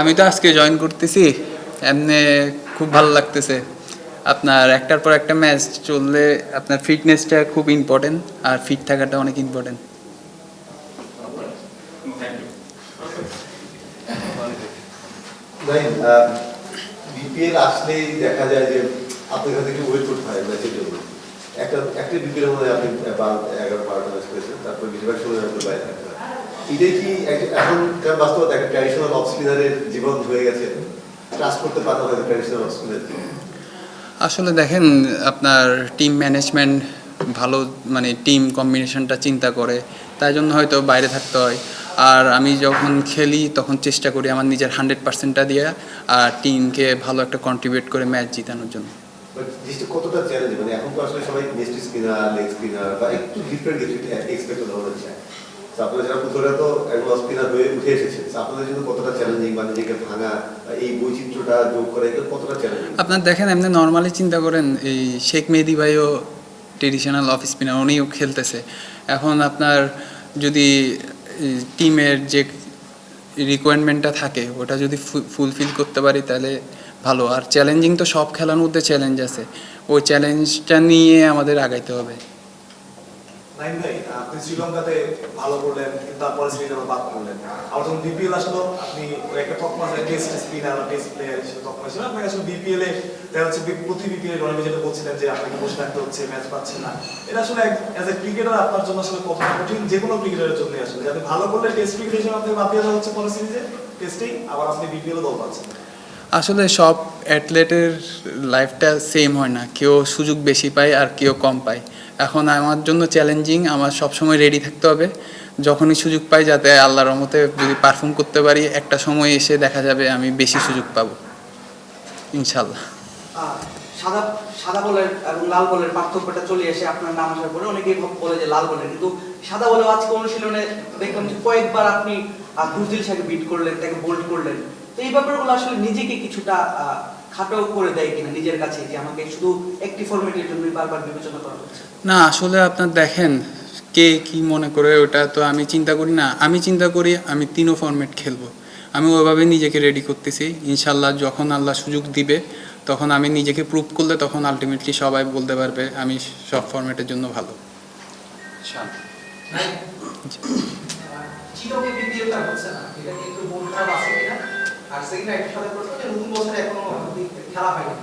আমি তো আজকে জয়েন করতেছি। এমনি খুব ভালো লাগতেছে। আপনার একটার পর একটা ম্যাচ চললে আপনার ফিটনেসটা খুব ইম্পর্টেন্ট আর ফিট থাকাটা অনেক ইম্পর্টেন্ট বিপিএল আসলেই দেখা যায় যে আপনার কাছে একটু ওয়েট করতে হয় ম্যাচের জন্য একটা একটা বিপিএল মধ্যে আপনি এগারো বারোটা ম্যাচ করেছেন তারপর বেশিরভাগ সময় আপনার বাইরে থাকতে এটাই কি একটা- এখনকার বাস্তবতা একটা ট্র্যাডিশনাল অফ স্পিনারের জীবন হয়ে গেছে। ট্রাস্ট করতে ট্র্যাডিশনাল অফ স্পিনার আসলে দেখেন আপনার টিম ম্যানেজমেন্ট ভালো মানে টিম কম্বিনেশনটা চিন্তা করে তাই জন্য হয়তো বাইরে থাকতে হয়। আর আমি যখন খেলি তখন চেষ্টা করি আমার নিজের হান্ড্রেড পার্সেন্টটা দিয়ে আর টিমকে ভালো একটা কন্ট্রিবিউট করে ম্যাচ জিতানোর জন্য। কতটা চ্যালেঞ্জ মানে এখন তো আসলে সবাই স্পিনার লেগ স্পিনার বা একটু ডিফারেন্ট এক্সপেক্ট ধরনের চায় তো আপনারা যারা পুত্ররা তো একজন স্পিনার হয়ে উঠে এসেছে। আপনাদের জন্য কতটা চ্যালেঞ্জিং বা নিজেকে ভাঙা আপনার দেখেন, এমনি নর্মালি চিন্তা করেন, এই শেখ মেহেদি ভাইও ট্রেডিশনাল অফ স্পিনার উনিও খেলতেছে। এখন আপনার যদি টিমের যে রিকোয়ারমেন্টটা থাকে, ওটা যদি ফুলফিল করতে পারি, তাহলে ভালো। আর চ্যালেঞ্জিং তো সব খেলার মধ্যে চ্যালেঞ্জ আছে। ওই চ্যালেঞ্জটা নিয়ে আমাদের আগাইতে হবে। নাইন ভাই, আপনি শ্রীলঙ্কাতে ভালো করলেন তারপরে শ্রীলঙ্কা বাদ করলেন আবার যখন বিপিএল আসলো, আপনি একটা তকমা টেস্ট স্পিনার টেস্ট প্লেয়ার হিসেবে তকমা ছিল। আসলে বিপিএল এ দেখা যাচ্ছে প্রতি বিপিএল রনিবে যেটা বলছিলেন যে, আপনাকে বসে থাকতে হচ্ছে ম্যাচ পাচ্ছেন না। এটা আসলে অ্যাজ এ ক্রিকেটার আপনার জন্য আসলে কতটা কঠিন যে কোনো ক্রিকেটারের জন্য আসলে। যাতে ভালো করলে টেস্ট ক্রিকেট হিসেবে আপনি বাদ দেওয়া হচ্ছে পরে সিরিজে টেস্টেই আবার আপনি বিপিএল দল পাচ্ছেন। আসলে সব অ্যাথলেটের লাইফটা সেম হয় না। কেউ সুযোগ বেশি পায় আর কেউ কম পায়। এখন আমার জন্য চ্যালেঞ্জিং আমার সবসময় রেডি থাকতে হবে। যখনই সুযোগ পাই যাতে আল্লাহর রহমতে যদি পারফর্ম করতে পারি, একটা সময় এসে দেখা যাবে আমি বেশি সুযোগ পাবো। ইনশাল্লাহ সাদা সাদা বলের এবং লাল বলের পার্থক্যটা চলে এসে আপনার নাম আসার পরে অনেকেই বলে যে লাল বলের। কিন্তু সাদা বলে আজকে অনুশীলনে দেখলাম যে কয়েকবার আপনি বিট করলেন, তাকে বোল্ড করলেন। তো এই ব্যাপারগুলো আসলে নিজেকে কিছুটা করে দেয় কিনা নিজের কাছে যে আমাকে শুধু একটি ফরম্যাটের জন্য বারবার বিবেচনা করা হচ্ছে? না আসলে আপনার দেখেন কে কি মনে করে ওটা তো আমি চিন্তা করি না। আমি চিন্তা করি আমি তিনও ফরম্যাট খেলব। আমি ওইভাবে নিজেকে রেডি করতেছি। ইনশাল্লাহ যখন আল্লাহ সুযোগ দিবে তখন আমি নিজেকে প্রুভ করলে তখন আলটিমেটলি সবাই বলতে পারবে আমি সব ফরম্যাটের জন্য ভালো। চিরকে হচ্ছে না। এটা কি একটু মন খারাপ আছে কিনা? আর সেকেন্ড সাথে প্রশ্ন যে নতুন বছরে এখনও খেলা হয়নি।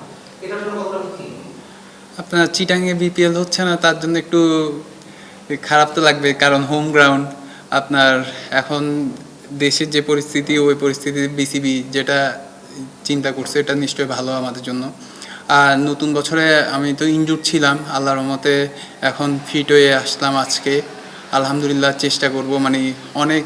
এটার জন্য কতটা কি? আপনার চিটাঙ্গে বিপিএল হচ্ছে না, তার জন্য একটু খারাপ তো লাগবে, কারণ হোম গ্রাউন্ড আপনার এখন দেশের যে পরিস্থিতি, ওই পরিস্থিতি বিসিবি যেটা চিন্তা করছে, এটা নিশ্চয়ই ভালো আমাদের জন্য। আর নতুন বছরে আমি তো ইনজুর ছিলাম, আল্লাহর রহমতে এখন ফিট হয়ে আসলাম আজকে। আলহামদুলিল্লাহ চেষ্টা করব মানে অনেক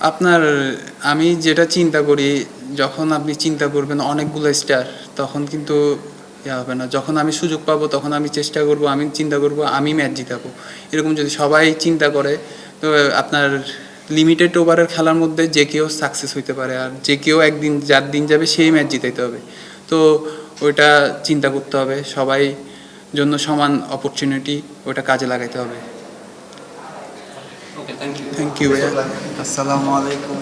আপনার, আমি যেটা চিন্তা করি, যখন আপনি চিন্তা করবেন অনেকগুলো স্টার তখন কিন্তু ইয়ে হবে না। যখন আমি সুযোগ পাবো, তখন আমি চেষ্টা করব, আমি চিন্তা করব, আমি ম্যাচ জিতাবো। এরকম যদি সবাই চিন্তা করে, তো আপনার লিমিটেড ওভারের খেলার মধ্যে যে কেউ সাকসেস হইতে পারে, আর যে কেউ একদিন, যার দিন যাবে, সেই ম্যাচ জিতাইতে হবে। তো ওইটা চিন্তা করতে হবে। সবাই জন্য সমান অপরচুনিটি ওটা কাজে লাগাইতে হবে। থ্যাংক ইউ ভাইয়া আসসালামু আলাইকুম